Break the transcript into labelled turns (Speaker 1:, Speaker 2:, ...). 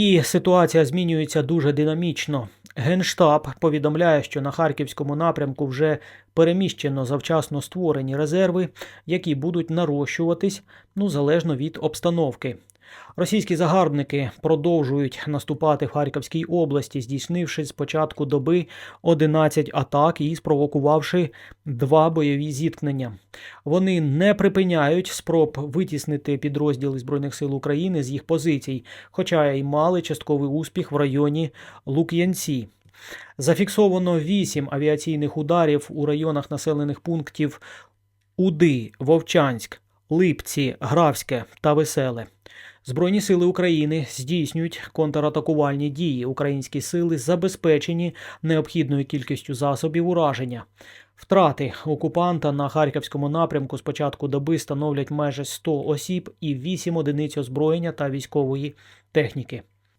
Speaker 1: І ситуація змінюється дуже динамічно. Генштаб повідомляє, що на харківському напрямку вже переміщено завчасно створені резерви, які будуть нарощуватись ну залежно від обстановки. Російські загарбники продовжують наступати в Харківській області, здійснивши з початку доби 11 атак і спровокувавши два бойові зіткнення. Вони не припиняють спроб витіснити підрозділи Збройних сил України з їх позицій, хоча й мали частковий успіх в районі Лук'янці. Зафіксовано 8 авіаційних ударів у районах населених пунктів Уди, Вовчанськ, Липці, Графське та Веселе. Збройні сили України здійснюють контратакувальні дії. Українські сили забезпечені необхідною кількістю засобів ураження. Втрати окупанта на харківському напрямку з початку доби становлять майже 100 осіб і 8 одиниць озброєння та військової техніки.